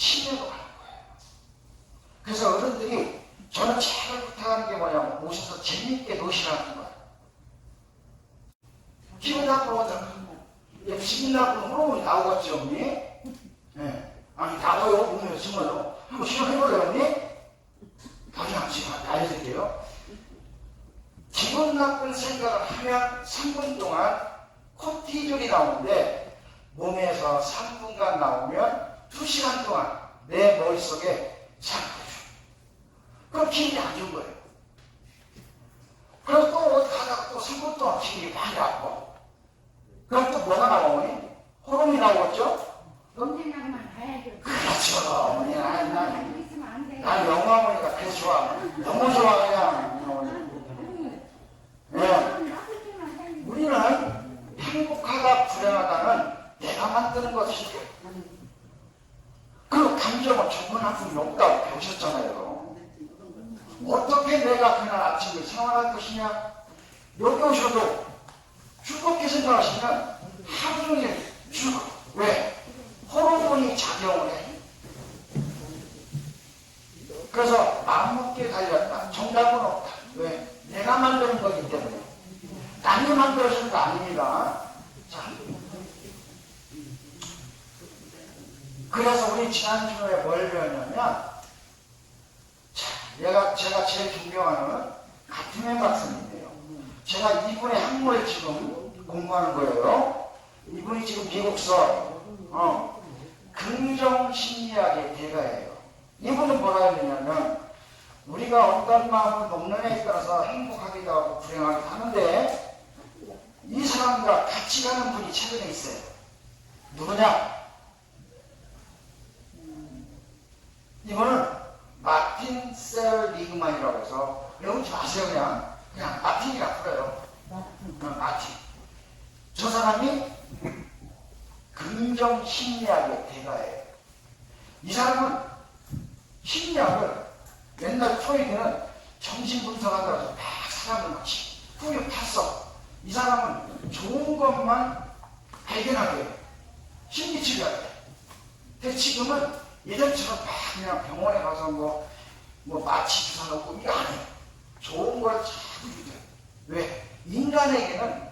치매로 가는 거예요. 그래서 어른들이 저는 제일 부탁하는 게 뭐냐면 오셔서 재밌게 노시라는 거예요. 기분 나쁘거든. 이제 기분 나쁜 호르몬이 나오겠죠, 언니? 예. 아니, 나와요, 오늘 정말로. 한번 시험해볼래요, 언니? 그냥 지금 알려드릴게요. 기분 나쁜 생각을 하면 3분 동안 코티졸이 나오는데 몸에서 3분간 나오면 2시간 동안 내 머릿속에 잠겨줘. 그럼 기분이 안 좋은 거예요. 그럼 또 어디 가다가 또 3분 동안 기분이 많이 나빠. 그럼 또 뭐가 나오니? 호르몬이 나오겠죠? 논쟁하고만 가야죠. 그렇죠. 어머니, 난, 난. 난 영화 어머니가 그래 좋아. 너무 좋아, 그냥. 예. 나쁠 때만 살리고. 우리는 행복하다, 불행하다는 내가 만드는 것이지. 그 감정은 좋은 나쁨이 없다고 배우셨잖아요. 어떻게 내가 그날 아침을 생활할 것이냐? 여기 오셔도 즐겁게 생각하시면 하루 종일 즐거 왜? 호르몬이 작용을 해. 그래서 마음먹기에 달렸다. 정답은 없다. 왜? 내가 만드는 거기 때문에. 남이 만들어주는 거 아닙니다. 자. 그래서 우리 지난주에 뭘 배웠냐면, 자, 얘가, 제가 제일 존경하는 같은 박사님이에요. 제가 이분의 학문을 지금 공부하는 거예요. 이분이 지금 미국서, 어, 긍정 심리학의 대가예요. 이분은 뭐라 했느냐면, 우리가 어떤 마음을 먹는 애에 따라서 행복하기도 하고 불행하기도 하는데, 이 사람과 같이 가는 분이 최근에 있어요. 누구냐? 이거는 마틴 셀 리그만이라고 해서 외우지 마세요 그냥 그냥 마틴이라 불러요. 어, 마틴. 저 사람이 긍정 심리학의 대가예요. 이 사람은 심리학을 옛날 프로이드는 정신 분석하더라도 막 사람을 막 후유 탔어. 이 사람은 좋은 것만 발견하게 해요. 심리 치료할 때. 근데 지금은 예전처럼 막 그냥 병원에 가서 뭐, 뭐 마취 주사 놓고 이거 안 해요. 좋은 걸 자꾸 주죠. 왜? 인간에게는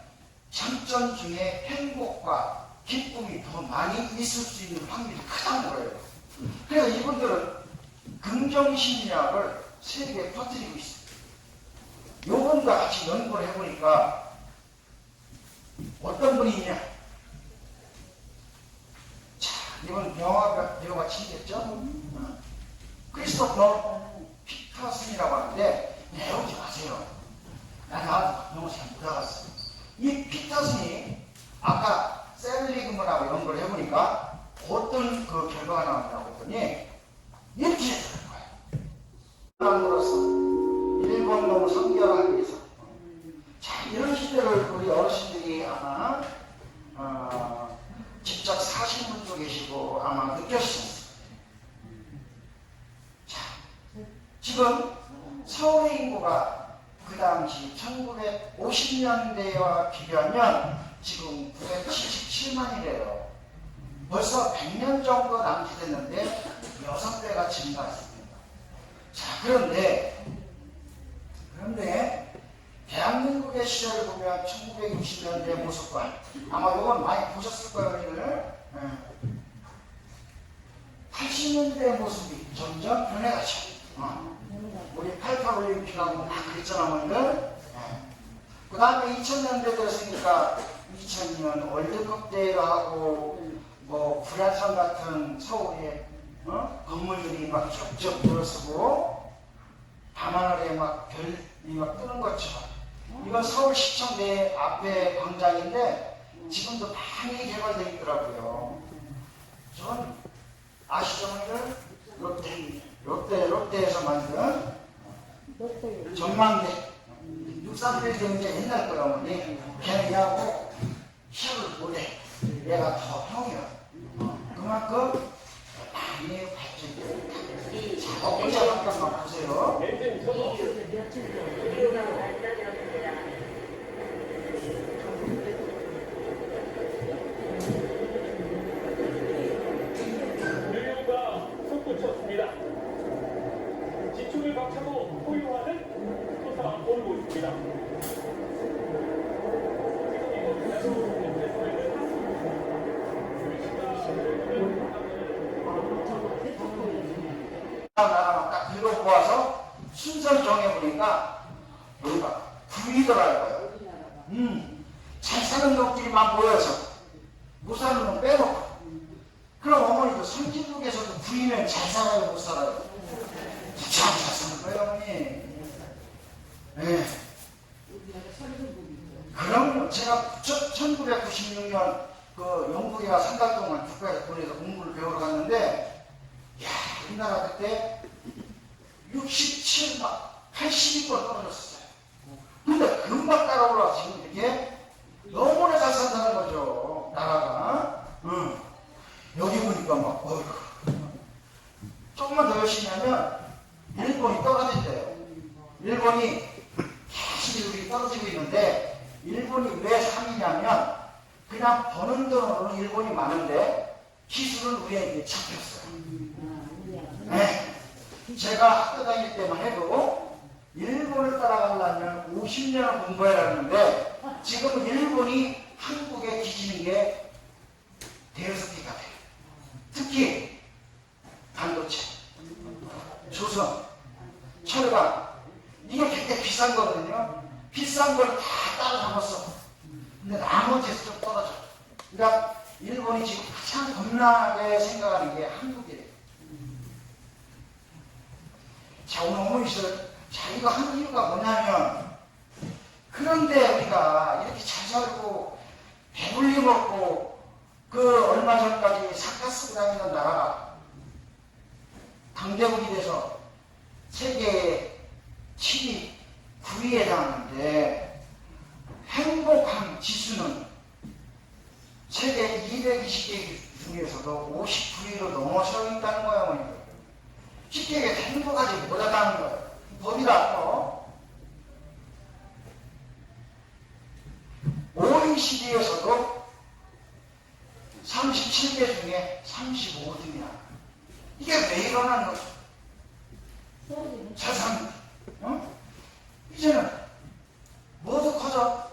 장점 중에 행복과 기쁨이 더 많이 있을 수 있는 확률이 크다는 거예요. 그래서 이분들은 긍정심리학을 세계에 퍼뜨리고 있어요. 요분과 같이 연구를 해보니까 어떤 분이 있냐? 자, 이건 영화 배우가 친겠죠? 어. 크리스토퍼 피터슨이라고 하는데 외우지 마세요. 나 나한테 너무 잘못 알았어. 이 피터슨이 아까 셀리그먼하고 연구를 해보니까 어떤 그 결과가 나왔냐고 했더니 이렇게 되는 거예요. 사람으로서 일본 놈을 성결하기 위해서 자 이런 시대를 우리 어르신들이 아마 어, 직접 사신 분도 계시고 아마 느꼈습니다. 자 지금 서울의 인구가 그 당시 1950년대와 비교하면 지금 977만이래요. 벌써 100년 정도 남짓했는데 6배가 증가했습니다. 자, 그런데, 그런데, 대한민국의 시절을 보면 1960년대 모습과 아마 이건 많이 보셨을 거예요, 오늘. 80년대 모습이 점점 변해가죠. 어. 우리 88 올림픽하고 막 그랬잖아, 오늘. 그 다음에 2000년대 됐으니까 2002년 월드컵 대회를 하고 뭐 불야산 같은 서울에 어? 건물들이 막 쭉쭉 들어서고 밤하늘에 막 별이 막 뜨는 것처럼 이건 서울시청 내 앞에 광장인데 지금도 많이 개발되어 있더라고요. 전 아시죠? 롯데, 롯데, 롯데에서 만든 전망대. 63빌딩 이제 옛날 거라 어머니 걔는 얘하고 시합을 못해 얘가 더 형이야 어, 그만큼 많이 발전이 자 엊그제 잠깐만 보세요 나라만 딱 뒤로 모아서 순서를 정해보니까 뭔가 불이더라고요. 음, 잘 사는 놈들이만 모여서 못 사는 놈 빼놓고 그럼 어머니도 성진국에서도 부인은 잘 살아요 못 살아요? 참잘 사는 거예요 어머니. 네. 그럼 제가 1996년 그 영국에 와한달 동안 국가에서 보내서 공부를 배우러 갔는데 야 우리나라 그때 67, 막 80위권 떨어졌어요. 근데 금방 따라 올라 지금 이렇게 너무나 잘 산다는 거죠 나라가 응. 여기 보니까 막 어휴 조금만 더 열심히 하면 일본이 떨어진대요 일본이 계속 우리 떨어지고 있는데 일본이 왜 3위냐면 그냥 버는 돈으로는 일본이 많은데 기술은 우리에게 잡혔어요 네. 제가 학교 다닐 때만 해도 일본을 따라가려면 50년을 공부해야 하는데 지금 일본이 한국에 뒤지는 게 대여섯개가 돼요. 특히 반도체, 조선, 철강 이게 굉장히 비싼 거거든요. 비싼 걸 다 따라잡았어. 근데 나머지에서 좀 떨어져. 그러니까 일본이 지금 가장 겁나게 생각하는 게 한국이에요. 자, 오늘 어머니들 자기가 한 이유가 뭐냐면, 그런데 우리가 이렇게 잘 살고, 배불리 먹고, 그 얼마 전까지 사카 쓰고 다니는 나라가 당대국이 돼서 세계 7위, 9위에 해당하는데, 행복한 지수는 세계 220개 중에서도 59위로 넘어서 있다는 거예요, 어머니. 쉽게 얘기해 행복하지 못하다는 거예요. 법이다 또. OECD에서도 37개 중에 35등이야. 이게 왜 일어나는 거죠? 자산, 어? 이제는 뭐도 커져?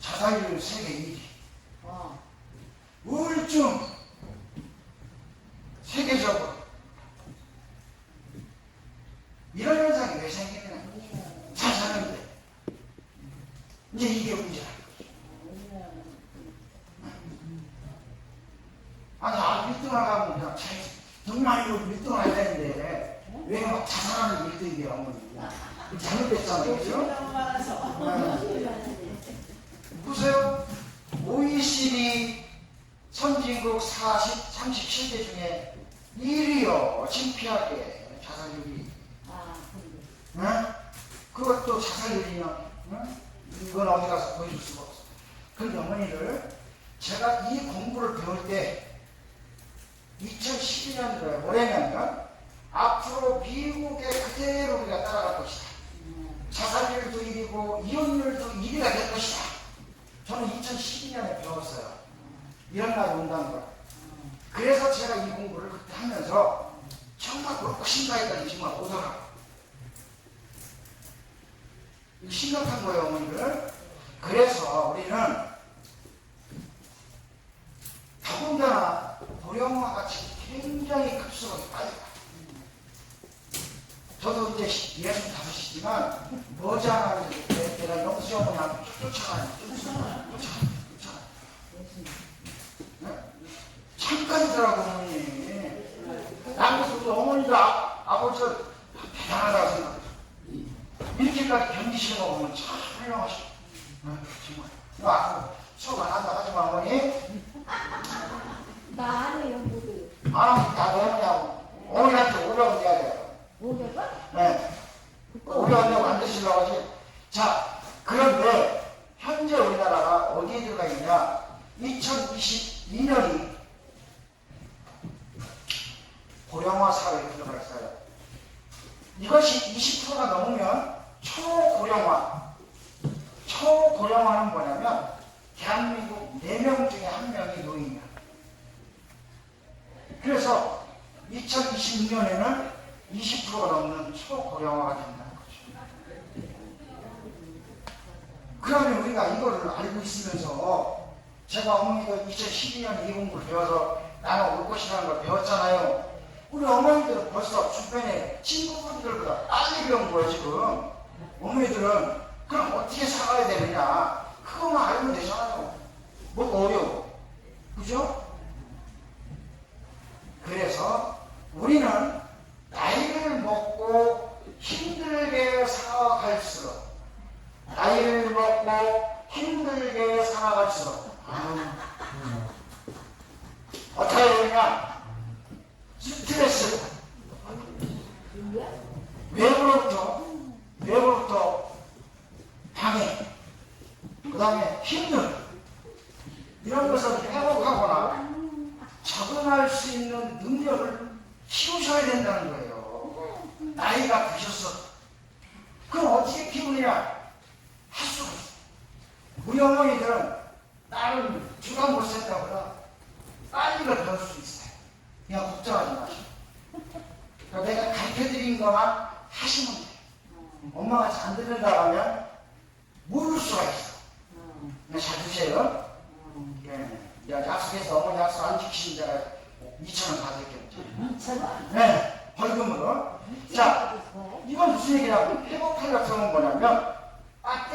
자살률 세계 1위. 우울증 세계적으로 이런 현상이 왜 생기느냐? 잘 사는데 이제 이게 문제야. 아니 아 1등 하려면 그냥 잘 정말로 1등 해야 되는데 왜 막 자살하는 1등이야 어머니 잘못됐잖아요 그죠? 네. 보세요 OECD 선진국 40, 37개 중에 1위요 창피하게 자살률이 응? 그것도 자살률이면 응? 이건 어디 가서 보여줄 수가 없어. 그런데 어머니를 제가 이 공부를 배울 때 2012년도에 뭐랬냐면 앞으로 미국의 그대로 우리가 따라갈 것이다. 자살률도 1위고 이혼율도 1위가 될 것이다. 저는 2012년에 배웠어요. 이런 날이 온다는 걸. 그래서 제가 이 공부를 그때 하면서 정말 그렇고 심각하게 정말 오더라고요. 이거 심각한 거예요, 어머니들. 그래서 우리는 더군다나 고령화 같이 굉장히 급속하게 빠져요. 저도 이제 65이지만 머지않아 이제 내가 영수 어머니한테 쫓아가요. 쫓아가요. 쫓아가요. 잠깐이더라고, 어머니. 나도 어머니도 아, 아버지가 대단하다고 생각해요. 이렇게까지 견디시는 거 보면 참 훌륭하시고 어, 정말 너 앞으로 수업 안 한다 하지만 어머니 하면 다 왜냐고 어머니한테 오라고 해야 돼요? 네 오라고 하면 안 드시려고 하지 자 그런데 현재 우리나라가 어디에 들어가 있냐 2022년이 고령화 사회에 들어가 있어요 이것이 20%가 넘으면 초고령화. 초고령화는 뭐냐면 대한민국 4명 중에 한 명이 노인이야. 그래서 2026년에는 20%가 넘는 초고령화가 된다는 거죠. 그러면 우리가 이거를 알고 있으면서 제가 어머니가 2012년 이 공부를 배워서 나는 올 것이라는 걸 배웠잖아요. 우리 어머니들은 벌써 주변에 친구분들보다 빨리 배운 거예요, 지금. 어머니들은 그럼 어떻게 살아야 되느냐. 그거만 알면 되잖아요. 뭐 어려워. 그죠? 그래서 우리는 나이를 먹고 힘들게 살아갈수록 나이를 먹고 힘들게 살아갈수록 아유, 어떻게 되느냐 스트레스 외부로부터 외부로부터 방해 그 다음에 힘든 이런 것을 회복하거나 적응할 수 있는 능력을 키우셔야 된다는 거예요. 나이가 드셨어. 그럼 어떻게 키우느냐? 할 수가 있어. 어머니들은 나를 주간 못 쓴다보다 빨리를 배울 수 있어요. 그냥 걱정하지 마시고. 그러니까 내가 가르쳐 드린 것만 하시면 돼요. 엄마가 잘안 듣는다 하면 모를 수가 있어. 그냥 잘 드세요. 예. 야, 약속해서 어머니 약속 안 지키신 자가 2천원 받을게요. 네, 벌금으로. 자, 이건 무슨 얘기냐면 회복탄력성은 뭐냐면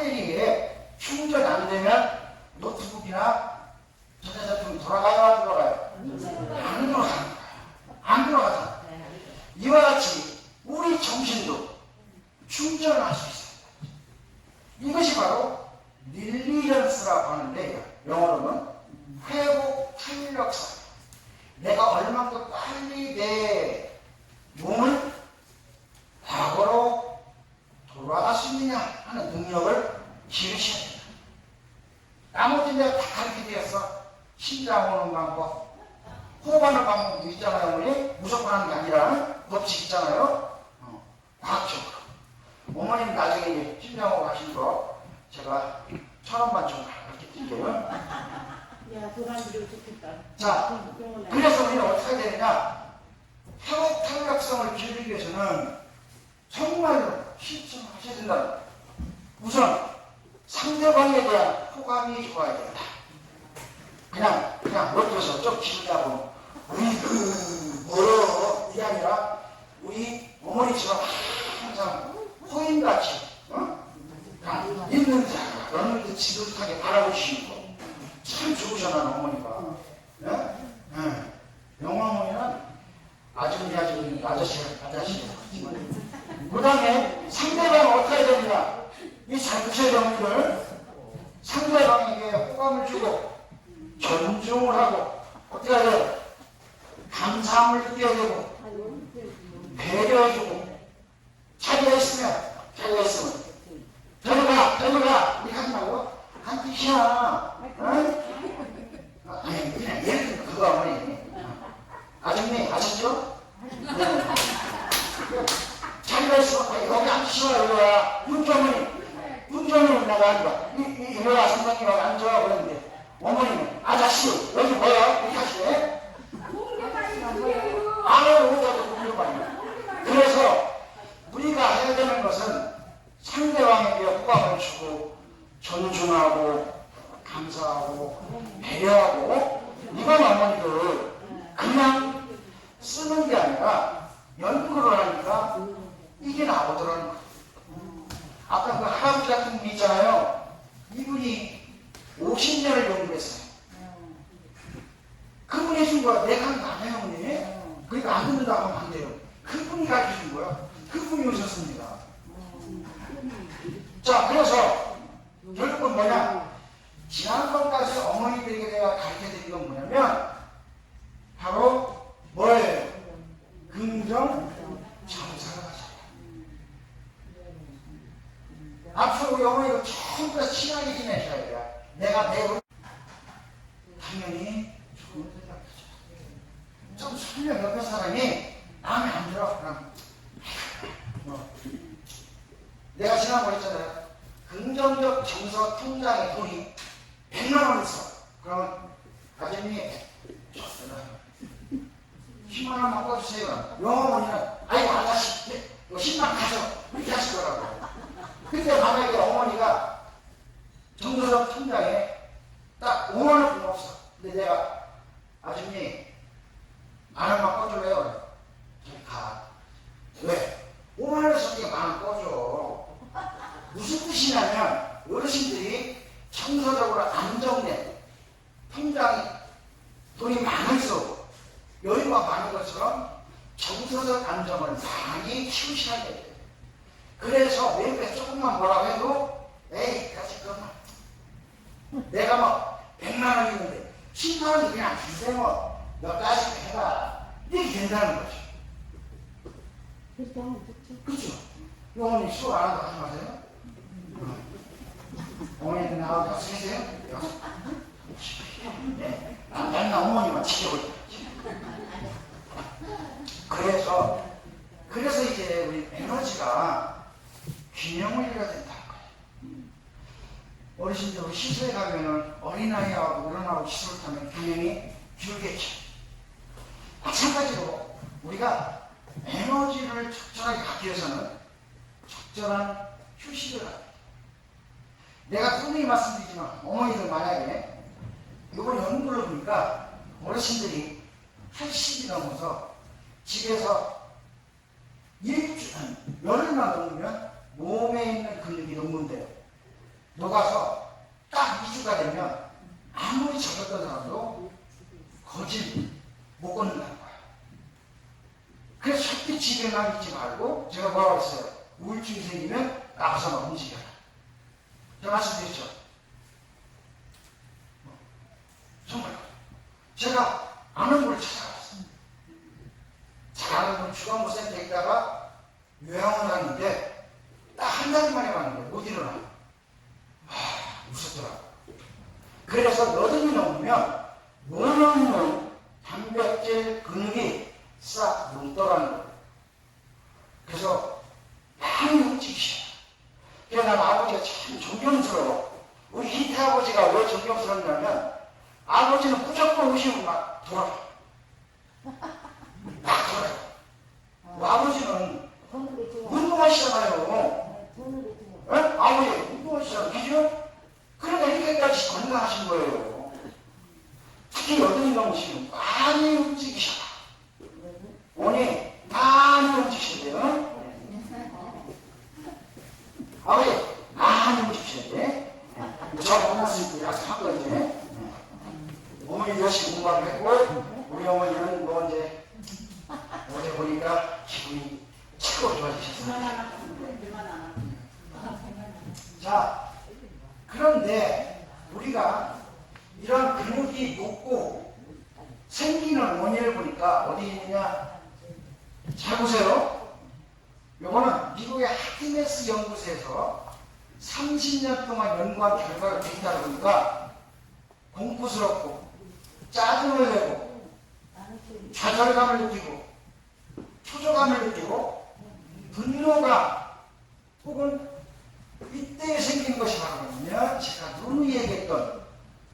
배터리에 충전 안 되면 노트북이나 전자제품 돌아가요 안 돌아가요? 안 돌아가는 거예요. 안 돌아가잖아. 이와 같이 우리 정신도 충전을 할수 있어요. 이것이 바로 릴리전스라고 하는데 영어로는 회복 탄력성. 내가 얼만큼 빨리 내 몸을 과거로 돌아갈 수 있느냐 하는 능력을 기르셔야 된다. 나머지 내가 다 가르쳐 드렸어. 심장 오는 방법, 호흡하는 방법도 있잖아요, 어머니. 무조건 하는 게 아니라 법칙 있잖아요. 어, 과학적으로. 어머님 나중에 이제 심장하고 가신 거 제가 천 원만 좀 가르쳐 드릴게요. 야, 도란지로 좋겠다. 자, 그래서 우리는 어떻게 해야 되느냐? 회복 탄력성을 기르기 위해서는 정말로 실천하셔야 된다. 우선 상대방에 대한 호감이 좋아야 된다. 그냥 그냥 옆에서 좀 기르다고 우리 그 뭐요 이게 아니라 우리 어머니처럼 항상 호인같이 어? 그냥 있는 자 너는 지긋하게 바라보시는 거. 참 좋으셔, 난 어머니가. 예? 예. 영화 어머니는 아주머니, 아주머니, 아저씨, 아저씨. 그 다음에 상대방 어떻게 되느냐. 이잘 드셔야 됩니다. 상대방에게 호감을 주고, 존중을 하고, 어떻게 해야 돼요? 감사함을 느껴야 되고, 배려해주고, 자기가 있으면, 자기가 있으면, 저리 가, 저리 가, 이렇게 하지 말고, 한 뜻이야. 어? 아니, 그냥 들면 그거 어머니. 아줌마 아셨죠? 네. 자기가 있어. 여기 앉으시라, 이거야. 윤정은이, 윤정은이 나가 앉아. 이, 이, 이거야, 선생님 여기 앉아. 그랬는데, 어머니는, 아저씨, 여기 뭐야? 이렇게 하시네. 아무 오다도 공유반이야. 그래서 우리가 해야 되는 것은 상대방에게 호감을 주고 존중하고 감사하고 배려하고 이건 어머니들 그냥 쓰는 게 아니라 연구를 하니까 이게 나오더라는 거예요. 아까 그 할아버지 같은 분 있잖아요. 이분이 50년을 연구했어요. 그분이 해준 거야. 내가 한거 아니에요, 어머니. 그러니까 안 듣는다고 하면 안 돼요. 그분이 가르쳐 준 거야. 그분이 오셨습니다. 자, 그래서 결국은 뭐냐? 지난번까지 어머니들에게 내가 가르쳐 드린 건 뭐냐면 바로 뭐예요? 긍정 정사가 앞으로 우리 어머니가 처음부터 친하게 지내셔야 돼요. 내가 내 돈- 당연히 좋은 생각하죠. 좀 설령 옆에 사람이 마음에 안 들어. 그럼 뭐. 내가 지난번에 했잖아요. 긍정적 정서 통장에 돈이 100만 원 있어. 그러면 아저님 저 10만 원 바꿔주세요. 영어머니는 아이고 아가씨 네, 이거 10만 가져 이렇게 하시더라고. 근데 만약에 어머니가 정서적 통장에 딱 5만 원뿐 없어. 근데 내가 아줌님 만 원만 꺼줄래요? 정서적 안정을 많이 키우셔야 돼요. 그래서 외부에 조금만 뭐라고 해도 에이 까짓 그만 내가 뭐 백만 원이 있는데 십만 원이 그냥 주세요 뭐몇 가지 해봐 이게 된다는 거죠. 그렇게 하면 좋죠. 그렇죠? 어머니 수업 안 한다고 하지 마세요. 어머니들 나와서 쓰세요. 네. 아, 맨날 어머니만 지켜볼 그래서 그래서 이제 우리 에너지가 균형을 잃어야 된다는 거예요. 어르신들 시소에 가면은 어린아이하고 어른하고 시소를 타면 균형이 줄겠죠. 마찬가지로 우리가 에너지를 적절하게 갖기 위해서는 적절한 휴식을 합니다. 내가 분명히 말씀드리지만 어머니들 만약에 이번 연구를 보니까 어르신들이 80이 넘어서 집에서 일주, 아니, 열흘만 넘으면 몸에 있는 근육이 녹는데요. 녹아서 딱 2주가 되면 아무리 적었던 사람도 거짓 못 걷는다는 거예요. 그래서 절대 집에만 있지 말고 제가 뭐라고 했어요? 우울증이 생기면 나가서 움직여라. 제가 말씀드렸죠? 뭐, 정말 제가 아는 걸 찾아갔어요. 잘하는 분 주간부 센터에 있다가 요양원 갔는데 딱 한 달 만에 갔는데 못 일어나. 아, 무섭더라고. 그래서 여든이 넘으면 원하는 단백질 근육이 싹 뭉떠가는 거예요. 그래서 많이 움직이셔요. 그래서 난 아버지가 참 존경스러워. 우리 희태 아버지가 왜 존경스럽냐면 아버지는 무조건 오시면 막 돌아가. 막 돌아가. 뭐 아버지는 보는 게 좋아. 운동하시잖아요. 네, 보는 게 좋아. 에? 아버지 운동하시잖아요. 그죠? 그러니까 이렇게까지 건강하신 거예요. 특히 여든이 넘으시면 많이 움직이셔라. 오늘 많이 움직이셔야 돼요. 아버지 많이 움직이셔야 돼. 저 만났을 때 약속하거든요. 어머니 열심히 공부를 했고 우리 어머니는 뭐 이제 어제 보니까 기분이 최고 좋아지셨어요. 그만 안 하고, 그만 안 하고. 자, 그런데 우리가 이런 근육이 높고 생기는 원인을 보니까 어디 있느냐? 잘 보세요. 요거는 미국의 하티메스 연구소에서 30년 동안 연구한 결과를 비슷하다 보니까 공포스럽고 짜증을 내고 나는 좀 좌절감을 느끼고 초조감을 느끼고 분노가 혹은 이때 생긴 것이 바로 뭐냐 제가 누누이 얘기했던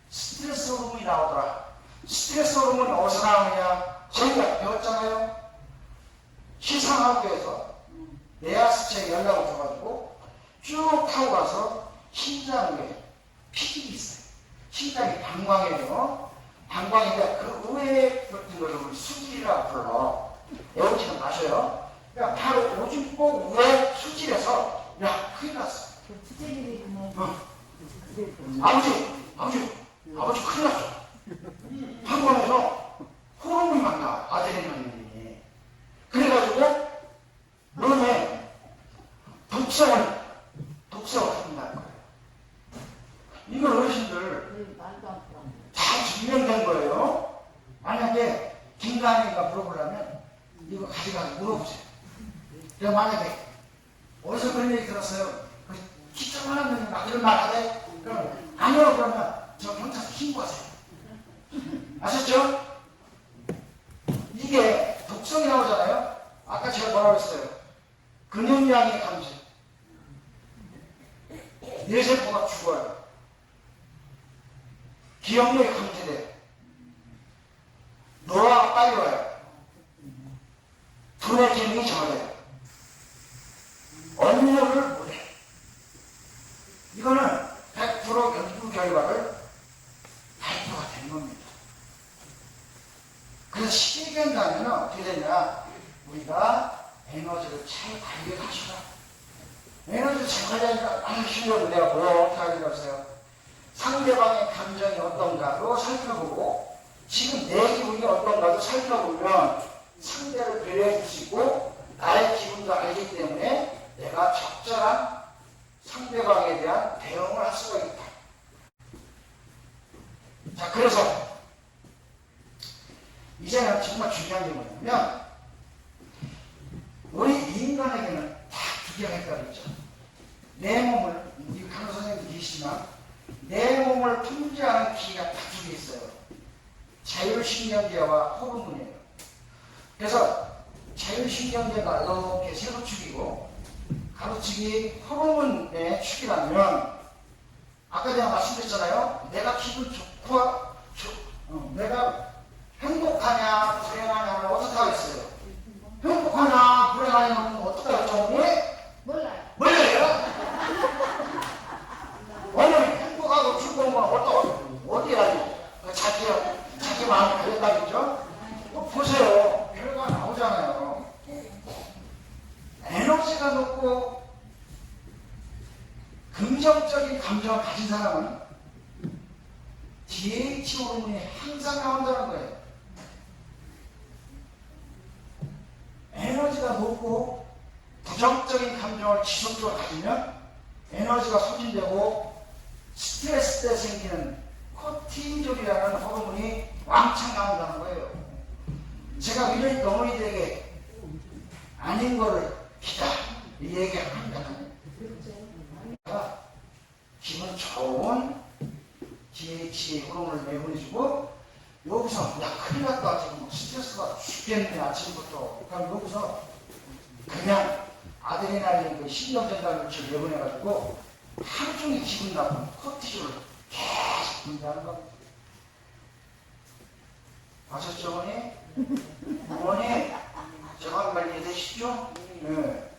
스트레스 호르몬이 나오더라 스트레스 호르몬이 어디서 나오느냐 저희가 배웠잖아요 시상학교에서 내하수체에 연락을 줘가지고 쭉 타고 가서 심장에 피길이 있어요 심장이 방광이에요 방광인데 그 의외에 붙은 것을 우리 수질이라고 불러 외우지는 마셔요 그러니까 바로 오줌꼭 위에 수질에서 야 큰일 났어 그 투쟁이 뭐 어. 그래. 아버지, 아버지, 아버지 큰일 났어. 한번에서 호르몬이 막 나와, 아드레날린이. 그래가지고, 몸에 독성을, 독성을 한다는 거예요. 이건 어르신들 네, 말도 안 들어. 다 증명된 거예요. 만약에 김간이가 물어보려면 가져가서 물어보세요. 내가 만약에 어디서 그런 얘기 들었어요? 그 기특한 놈이 막 그런 말 하대? 그럼 아니요 그러면 저 경찰서 신고하세요. 아셨죠? 이게 독성이 나오잖아요. 아까 제가 뭐라고 했어요? 근육량이 감지. 뇌세포가 죽어요. 기억력이 감지돼요. 노화가 빨리 와요. 두뇌 기능이 저하돼요. 업무를 못해. 이거는 100% 연구 결과를 발표가 된 겁니다. 그래서 시계견 가면 어떻게 되냐? 우리가 에너지를 잘 관리하시라. 에너지를 잘 관리하니까 아무 힘들어도 내가 하기로 했어요? 상대방의 감정이 어떤가도 살펴보고 지금 내 기분이 어떤가도 살펴보면 상대를 배려해 주시고 나의 기분도 알기 때문에 내가 적절한 상대방에 대한 대응을 할 수가 있다. 자, 그래서 이제는 정말 중요한 게 뭐냐면 우리 인간에게는 다 두 개가 있다그랬죠. 내 몸을, 우리 강호 선생님도 계시지만 내 몸을 통제하는 기가 다 두 개 있어요. 자율신경계와 호르몬이에요. 그래서 자율신경계가 이렇게 세로 축이고 가로축이 호르몬의 축이라면 아까 내가 말씀드렸잖아요. 내가 기분 좋고 좋- 어, 내가 행복하냐 불행하냐는 어떻게 하겠어요? 행복하냐 불행하냐는 어떻게 하겠죠? 왜? 몰라요. 몰라요? 오늘 행복하고 즐거운 건 어떤 어디야? 자기 자기 마음 가졌다겠죠? 뭐 보세요. 결과 나오잖아요. 에너지가 높고 긍정적인 감정을 가진 사람은 DH 호르몬이 항상 나온다는 거예요. 에너지가 높고 부정적인 감정을 지속적으로 가지면 에너지가 소진되고 스트레스 때 생기는 코티졸이라는 호르몬이 왕창 나온다는 거예요. 제가 이런 어머니들에게 아닌 거를 이 얘기를 합니다. 기분 좋은 DH 호르몬을 내보내주고 여기서 야 큰일 났다 지금 스트레스가 죽겠네 아침부터 그럼 여기서 그냥 아드레날린 그 신경전달 물질 내보내가지고 하루 종일 기분 나쁜 코티졸을 계속 분다는 겁니다. 아셨죠 어머니? 어머니 제가 이해되시죠? 네.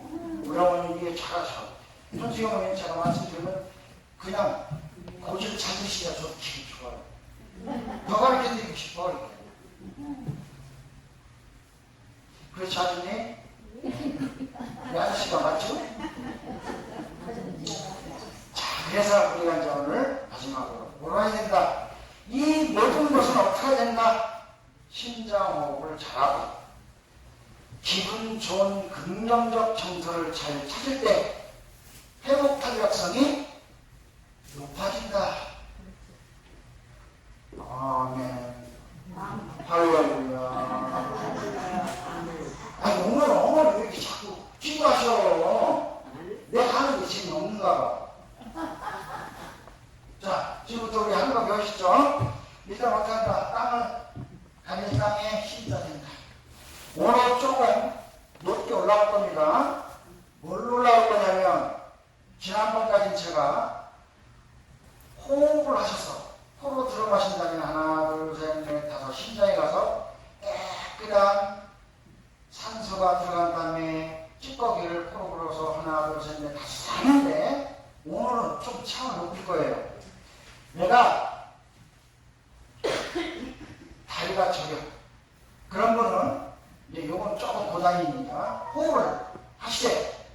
우리 어머니 이해 잘하셔. 솔직히 어머니 제가 말씀드리면 그냥 고지를 찾으시야 저 기분 좋아요. 더 가르쳐 드리고 싶어 이렇게. 그렇지 않니? 이 아저씨가 맞죠? 자, 그래서 우리가 이제 오늘 마지막으로 뭐라 해야 된다. 이 모든 것은 어떻게 해야 된다? 심장호흡을 잘하고 기분 좋은 긍정적 정서를 잘 찾을 때 회복 탄력성이 높아진다. 아멘. 할렐루야. 아니 오늘 어머니 왜 이렇게 자꾸 기도하셔? 내가 하는 게 지금 없는가 봐. 자, 지금부터 우리 한거 배우시죠? 일단 어떻게 한다? 땅을 가는 땅에 힘다 된다. 오늘 조금 높게 올라갈 겁니다. 뭘로 올라갈 거냐면 제가 호흡을 코로 들어 마신 다음에 하나, 둘, 셋, 넷, 다섯 심장에 가서 깨끗한 산소가 들어간 다음에 찌꺼기를 코로 불어서 하나, 둘, 셋, 넷, 다섯 하는데 오늘은 좀 차을 높일 거예요. 내가 다리가 저려 그런 거는 이제 요건 조금 고단위니까 호흡을 하시되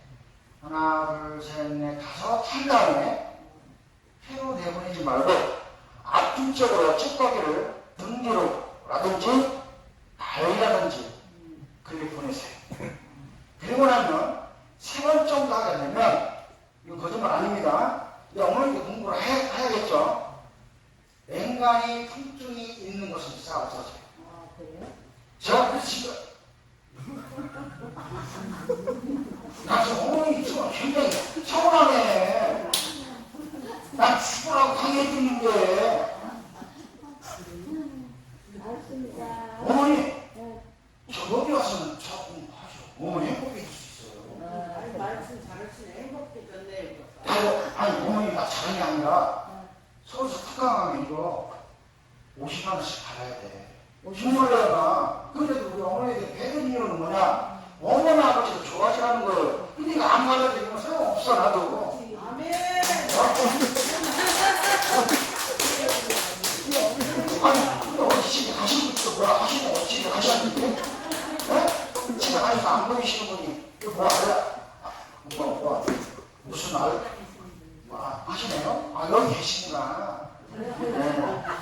하나, 둘, 셋, 넷, 다섯 한 다음에 폐로 내보내지 말고 앞뒤쪽으로 찌꺼기를 등 뒤로라든지 발이라든지 그렇게 보내세요. 그리고 나면 세 번 정도 하게 되면 이거 거짓말 아닙니다. 이 어머니도 공부를 해, 해야겠죠. 맹간이 통증이 있는 것은 싹 없어져요. 아, 그래요? 제가 그 지금 나 지금 어머니 지금 굉장히 서운하네. 나 죽으라고 강해주는데 알겠습니다. 어머니 네. 저 여기 와서는 조금 하죠. 어머니 행복해질 수 있어요. 아니 말씀 잘하시네 행복해졌네 아니, 아니 어머니 나 자랑이 아니라 서울서 특강하면 이거 50만 원씩 받아야 돼. 흉물려가 그래도 우리 어머니에게 배는 이유는 뭐냐? 어머니 아버지가 좋아지라는 거예요. 근데 이거 안 받아들이면 소용없어 나도. 아멘 아니 근데 어디 집에 가시는 분도 뭐라 하시는 거 집에 가셨는데? 어? 집에 가셔서 안 보이시는 분이 이거 뭐야? 뭐, 뭐, 무슨 알? 뭐, 아, 하시네요? 아 여기 계시구나. 네.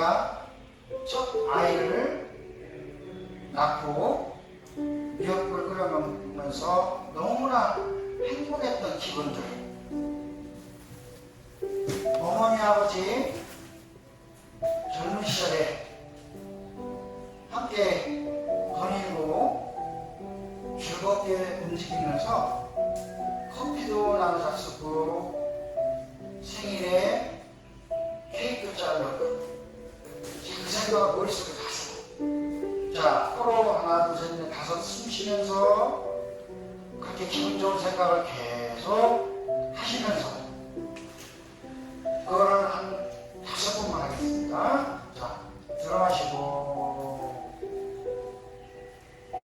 내가 첫 아이를 낳고 미역국을 끓여 먹으면서 너무나 행복했던 기분들. 어머니 아버지 젊은 시절에 함께 거닐고 즐겁게 움직이면서 커피도 나눠줬었고 생일에 케이크 잘라고 그 생각을 머릿속에 가서 자 서로 하나 둘 셋 넷 다섯 숨 쉬면서 그렇게 기분 좋은 생각을 계속 하시면서 그거를 한 다섯 번만 하겠습니다. 자 들어마시고